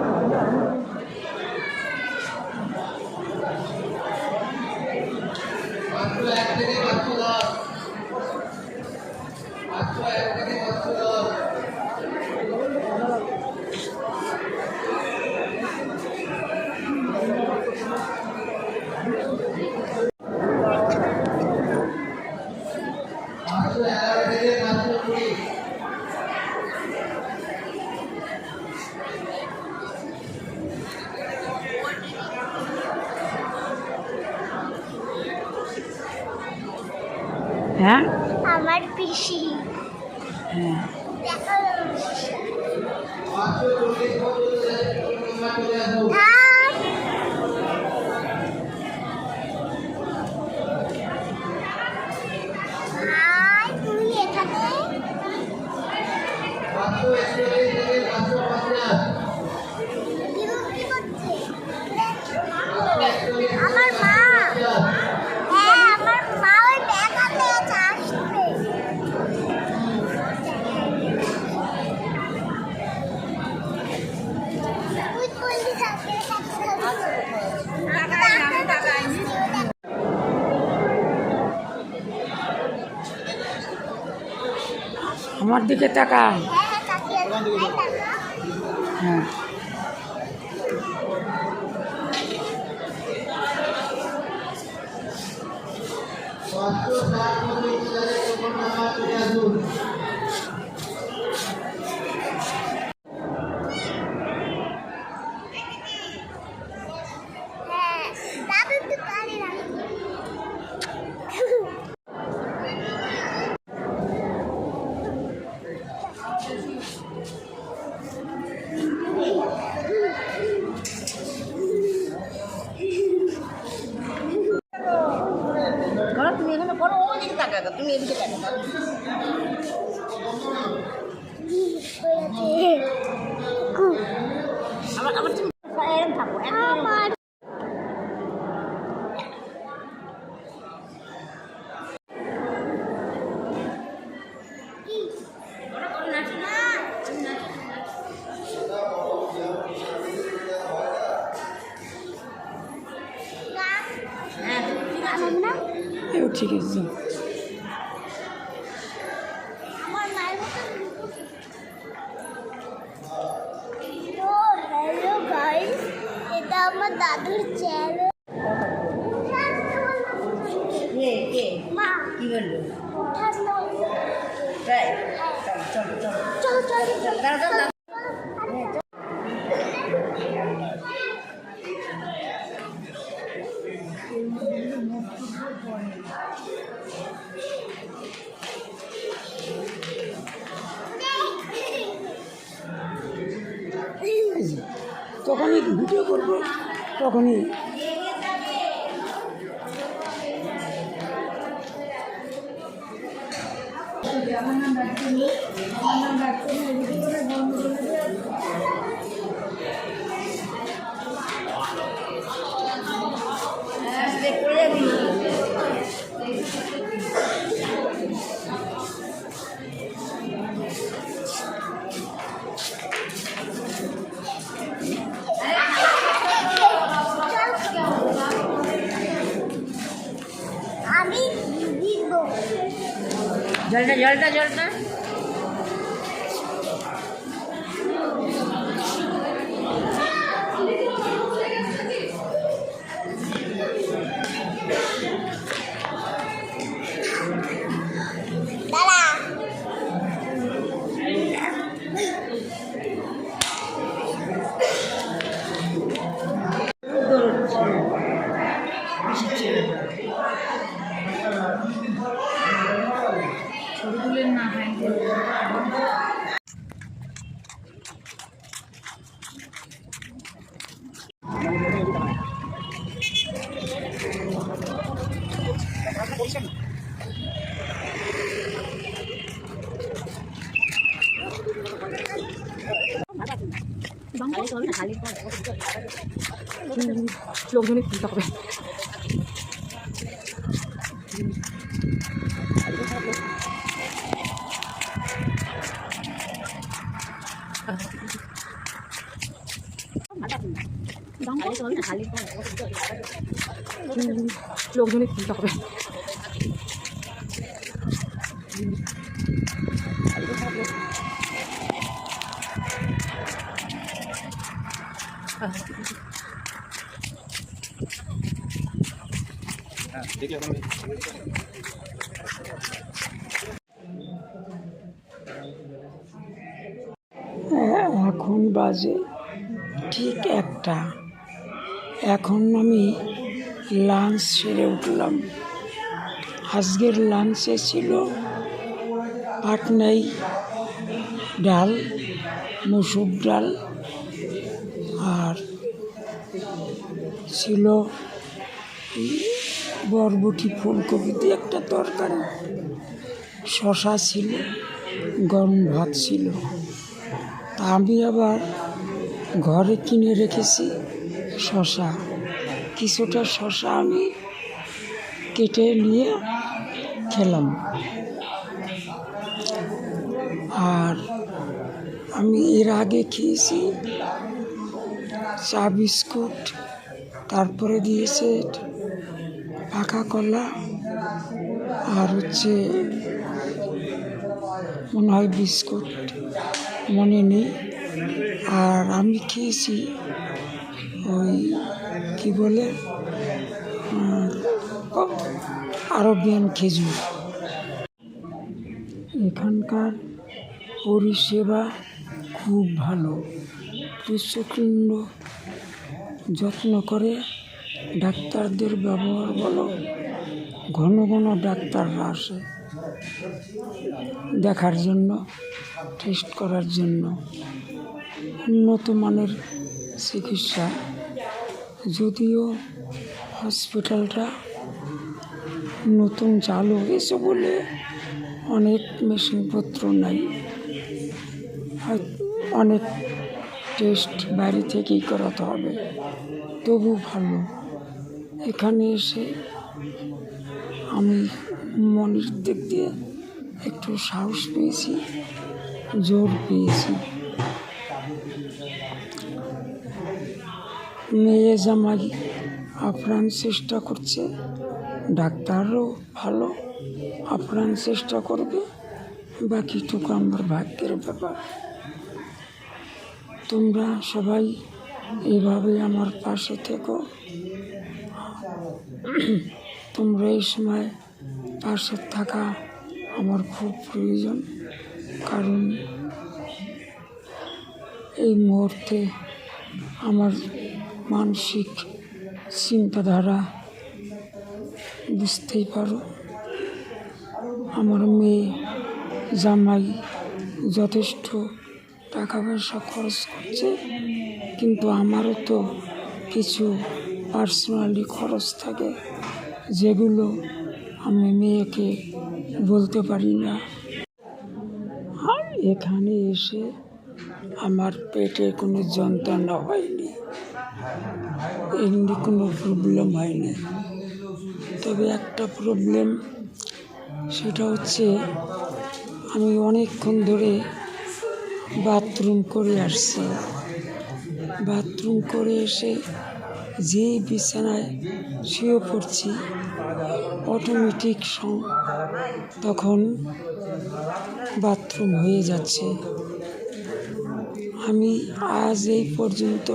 何? হ্যাঁ? আমার পিসি। হ্যাঁ।, হ্যাঁ? আমার দিকে তাকান আমার দাদুর চ্যানেল মা। কি বলল? তাই? হ্যাঁ। তখন ভিডিও করব। তখনই আমার নাম ডাক্তার আমার নাম doctor suelta, suelta, suelta. Vlog ngunit dito ko. Vlog ngunit dito ko. Ah. এখন বাজে ঠিক একটা। এখন আমি লাঞ্চ সেরে উঠলাম। আজকের লাঞ্চে ছিল পাটনাই ডাল, মুসুর ডাল আর ছিল বরবটি ফুলকপি দিয়ে একটা তরকারি। শশা ছিল, গরম ভাত ছিল। তা আমি আবার ঘরে কিনে রেখেছি শশা। কিছুটা শশা আমি কেটে নিয়ে খেলাম। আর আমি এর আগে খেয়েছি চা বিস্কুট, তারপরে দিয়েছে পাকা কলা আর হচ্ছে মনে হয় বিস্কুট, মনে নেই। আর আমি খেয়েছি ওই কি বলে আরবিয়ান খেজুর। এখানকার পরিষেবা খুব ভালো। পুষ্যকুণ্ড যত্ন করে ডাক্তারদের ব্যবহার বলো, ঘন ঘন ডাক্তাররা আসে দেখার জন্য টেস্ট করার জন্য। উন্নত মানের চিকিৎসা। যদিও হসপিটালটা নতুন চালু হয়েছে বলে অনেক মেশিনপত্র নাই। অনেক টেস্ট বাইরে থেকেই করাতে হবে। তবু ভালো। এখানে এসে আমি মনের দিক দিয়ে একটু সাহস পেয়েছি, জোর পেয়েছি। মেয়ে জামাই আপ্রাণ চেষ্টা করছে, ডাক্তারও ভালো, আপ্রাণ চেষ্টা করবে, বাকিটুকু আমার ভাগ্যের ব্যাপার। তোমরা সবাই এইভাবে আমার পাশে থেকো। তোমরা এই সময় পাশে থাকা আমার খুব প্রয়োজন। কারণ এই মুহূর্তে আমার মানসিক চিন্তাধারা বুঝতেই পারো। আমার মেয়ে, জামাই যথেষ্ট টাকা পয়সা খরচ করছে, কিন্তু আমারও তো কিছু পার্সোনালি খরচ থাকে, যেগুলো আমি মেয়েকে বলতে পারি না। আর এখানে এসে আমার পেটে কোনো যন্ত্রণা হয়নি, এমনি কোনো প্রবলেম হয়নি। তবে একটা প্রবলেম সেটা হচ্ছে আমি অনেকক্ষণ ধরে বাথরুম করে আসছি। বাথরুম করে এসে যেই বিছানায় শুয়ে পড়ছি অটোমেটিক সং তখন বাথরুম হয়ে যাচ্ছে। আমি আজ এই পর্যন্ত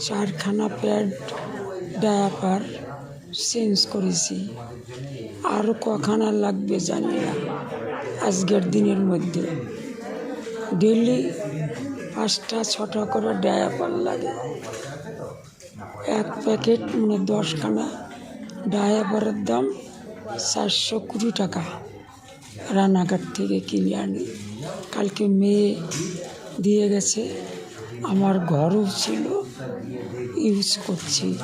চারখানা প্যাড ডায়াপার চেঞ্জ করেছি। আরও কখানা লাগবে জানি না আজকের দিনের মধ্যে। ডেলি পাঁচটা, ছটা করে ডায়াপার লাগে। এক প্যাকেট মানে দশখানা ডায়াপারের দাম চারশো কুড়ি টাকা। রানাঘাট থেকে কিনে আনি। কালকে মেয়ে দিয়ে গেছে। আমার ঘরও ছিল। ইউজ করছি।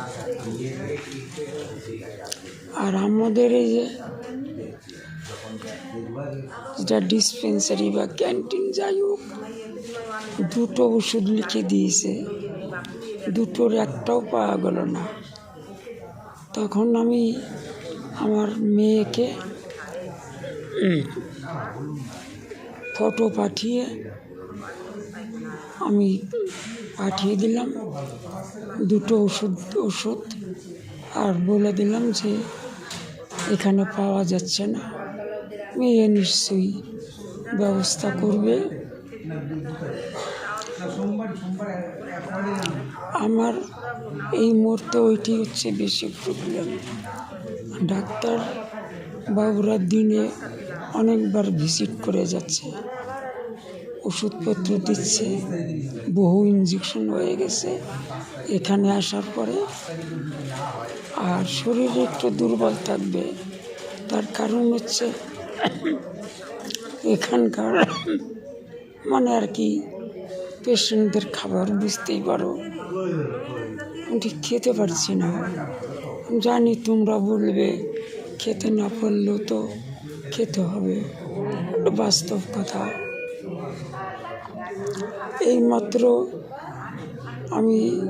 আর আমাদের এই যে যেটা ডিসপেন্সারি বা ক্যান্টিন যাই হোক, দুটো ওষুধ লিখে দিয়েছে। দুটোর একটাও পাওয়া গেল না। তখন আমি আমার মেয়েকে ফটো পাঠিয়ে আমি পাঠিয়ে দিলাম। দুটো ওষুধ ওষুধ আর বলে দিলাম যে এখানে পাওয়া যাচ্ছে না। মেয়ে নিশ্চয়ই ব্যবস্থা করবে। আমার এই মুহূর্তে ওইটি হচ্ছে বেশি প্রবলেম ডাক্তার বাবুরা দিনে অনেকবার ভিজিট করে যাচ্ছে, ওষুধপত্র দিচ্ছে, বহু ইঞ্জেকশন হয়ে গেছে, এখানে আসার পরে আর শরীরে একটু দুর্বল থাকবে। তার কারণ হচ্ছে এখানকার মানে আর কি পেশেন্টদের খাবার বুঝতেই পারো। ঠিক খেতে পারছি না। জানি তোমরা বলবে, খেতে না পারলেও তো খেতে হবে। বাস্তব কথা। এইমাত্র আমি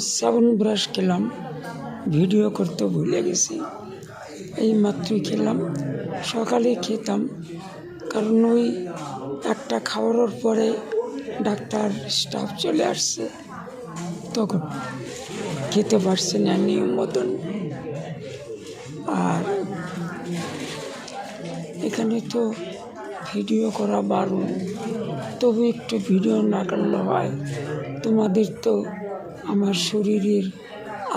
সাবন ব্রাশ খেলাম। ভিডিও করতে ভুলে গেছি। এই মাত্রই খেলাম। সকালে খেতাম। কারণ ওই একটা খাওয়ানোর পরে ডাক্তার স্টাফ চলে আসছে। তখন খেতে পারছে না নিয়ম মতন। আর এখানে তো ভিডিও করা বারণ। তবু একটু ভিডিও না করলে হয়। তোমাদের তো আমার শরীরের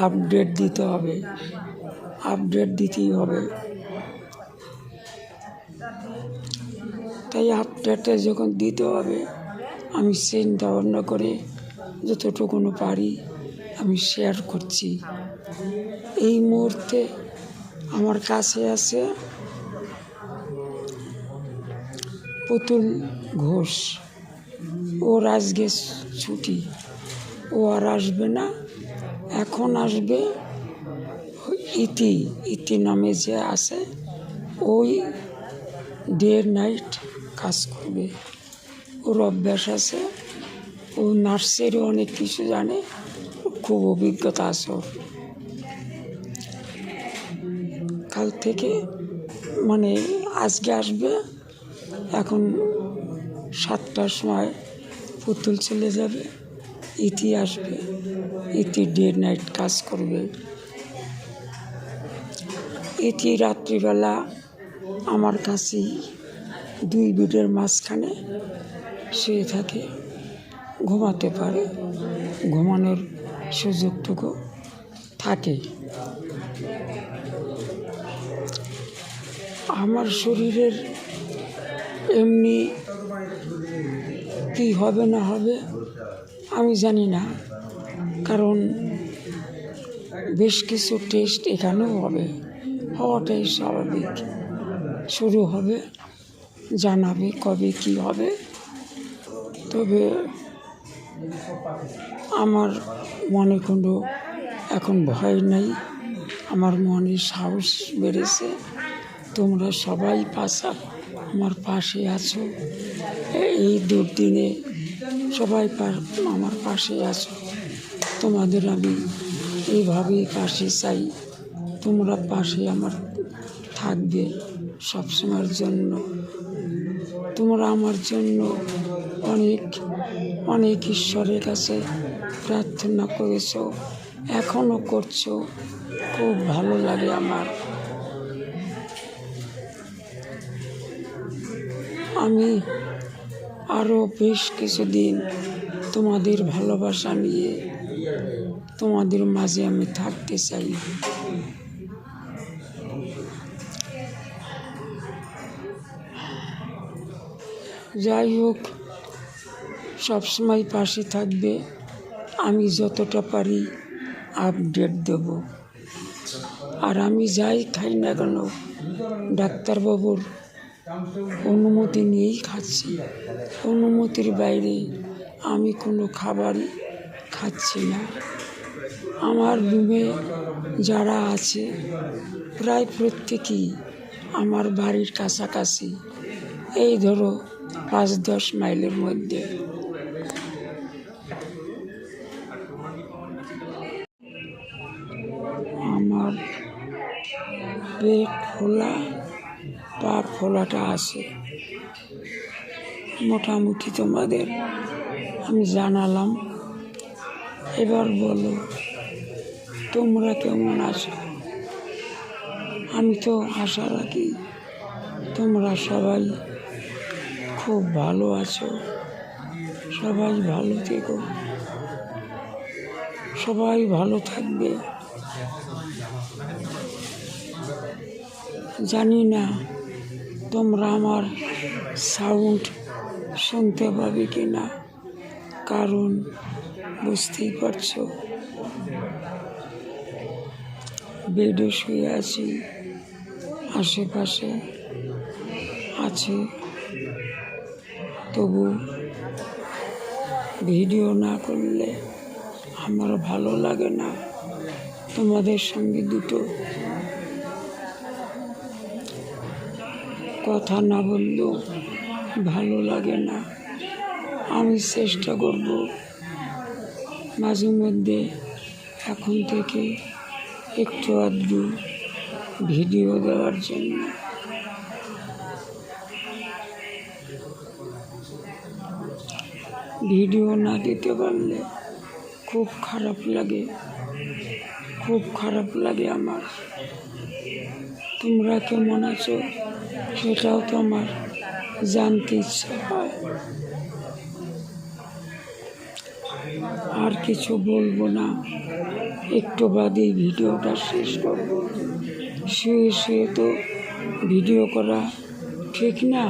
আপডেট দিতে হবে। আপডেট দিতেই হবে। তাই আপডেটটা যখন দিতে হবে আমি চিন্তা ভাবনা করে যতটুকুনো পারি আমি শেয়ার করছি। এই মুহূর্তে আমার কাছে আছে পুতুল ঘোষ। ওর আজকে ছুটি। ও আর আসবে না। এখন আসবে ইতি। ইতি নামে যে আছে, ওই ডে নাইট কাজ করবে। ওর অভ্যাস আছে ও নার্সেরও অনেক কিছু জানে। খুব অভিজ্ঞতা আছে ওর। কাল থেকে মানে আজকে আসবে। এখন সাতটার সময় পুতুল চলে যাবে। ইতি আসবে। ইতি ডে নাইট কাজ করবে। ইতি রাত্রিবেলা আমার কাছেই দুই বেডের মাঝখানে শুয়ে থাকে, ঘুমাতে পারে। ঘুমানোর সুযোগটুকু থাকে। আমার শরীরের এমনি কি হবে না হবে আমি জানি না, কারণ বেশ কিছু টেস্ট এখানেও হবে। হওয়াটাই স্বাভাবিক। শুরু হবে জানাবে কবে কি হবে। তবে আমার মনে কোনো এখন ভয় নেই। আমার মনে সাহস বেড়েছে। তোমরা সবাই পাশা, আমার পাশে আছো। এই দুর্দিনে সবাই আমার পাশে আছো। তোমাদের আমি এইভাবেই পাশে চাই। তোমরা পাশে আমার থাকবে সবসময়ের জন্য। তোমরা আমার জন্য অনেক অনেক ঈশ্বরের কাছে প্রার্থনা করেছ এখনও করছ। খুব ভালো লাগে আমার। আমি আরও বেশ কিছুদিন তোমাদের ভালোবাসা নিয়ে তোমাদের মাঝে আমি থাকতে চাই। যাই হোক সবসময় পাশে থাকবে। আমি যতটা পারি আপডেট দেব। আর আমি যাই খাই না কেন, ডাক্তারবাবুর অনুমতি নিয়েই খাচ্ছি। অনুমতির বাইরে আমি কোনো খাবারই খাচ্ছি না। আমার রুমে যারা আছে, প্রায় প্রত্যেকেই আমার বাড়ির কাছাকাছি। এই ধরো পাঁচ দশ মাইলের মধ্যে আমার পেট ফোলা পা ফোলাটা আছে মোটামুটি তোমাদের আমি জানালাম এবার বলো তোমরা কেমন আছো আমি তো আশা রাখি তোমরা সবাই খুব ভালো আছো। সবাই ভালো থেকো। সবাই ভালো থাকবে। জানি না তোমরা আমার সাউন্ড শুনতে পাবে কি না কারণ বুঝতেই পারছ। বেডে শুয়ে আছি, আশেপাশে আছে। তবু ভিডিও না করলে আমার ভালো লাগে না। তোমাদের সঙ্গে দুটো কথা না বললেও ভালো লাগে না। আমি চেষ্টা করব মাঝে মধ্যে এখন থেকে একটু আধটু ভিডিও দেওয়ার জন্য। ভিডিও না দিতে পারলে খুব খারাপ লাগে, খুব খারাপ লাগে আমার। তোমরা কেমন আছো? সেটাও তো আমার জানতে ইচ্ছা হয়। আর কিছু বলব না, একটু বাদেই ভিডিওটা শেষ করব। শুয়ে শুয়ে তো ভিডিও করা ঠিক না,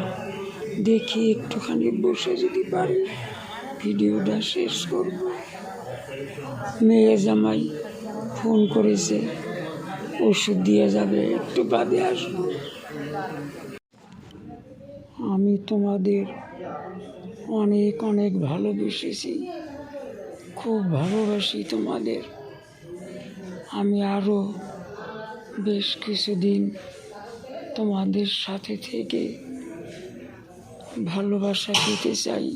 দেখি একটুখানি বসে যদি পারি। ভিডিওটা শেষ করব। মেয়ে জামাই ফোন করেছে, ওষুধ দিয়ে যাবে, একটু বাদে আসব। আমি তোমাদের অনেক অনেক ভালোবেসেছি, খুব ভালোবাসি তোমাদের। আমি আরও বেশ কিছুদিন তোমাদের সাথে থেকে ভালোবাসা পেতে চাই।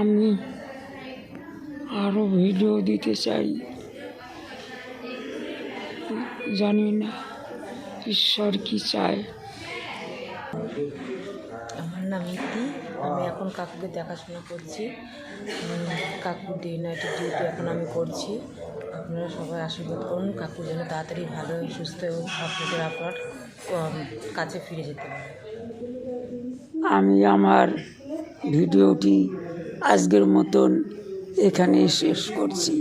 আমি আরও ভিডিও দিতে চাই। জানি না ঈশ্বর কি চায়। আমার নাম ইতি। আমি এখন কাকুকে দেখাশোনা করছি। কাকুর ডে নাইটের ডিউটি এখন আমি করছি। আপনারা সবাই আশীর্বাদ করুন। কাকু যেন তাড়াতাড়ি ভালো সুস্থ এবং আপনাদের আপনার কাছে ফিরে যেতে পারে। আমি আমার ভিডিওটি আজকের মতন এখানেই শেষ করছি।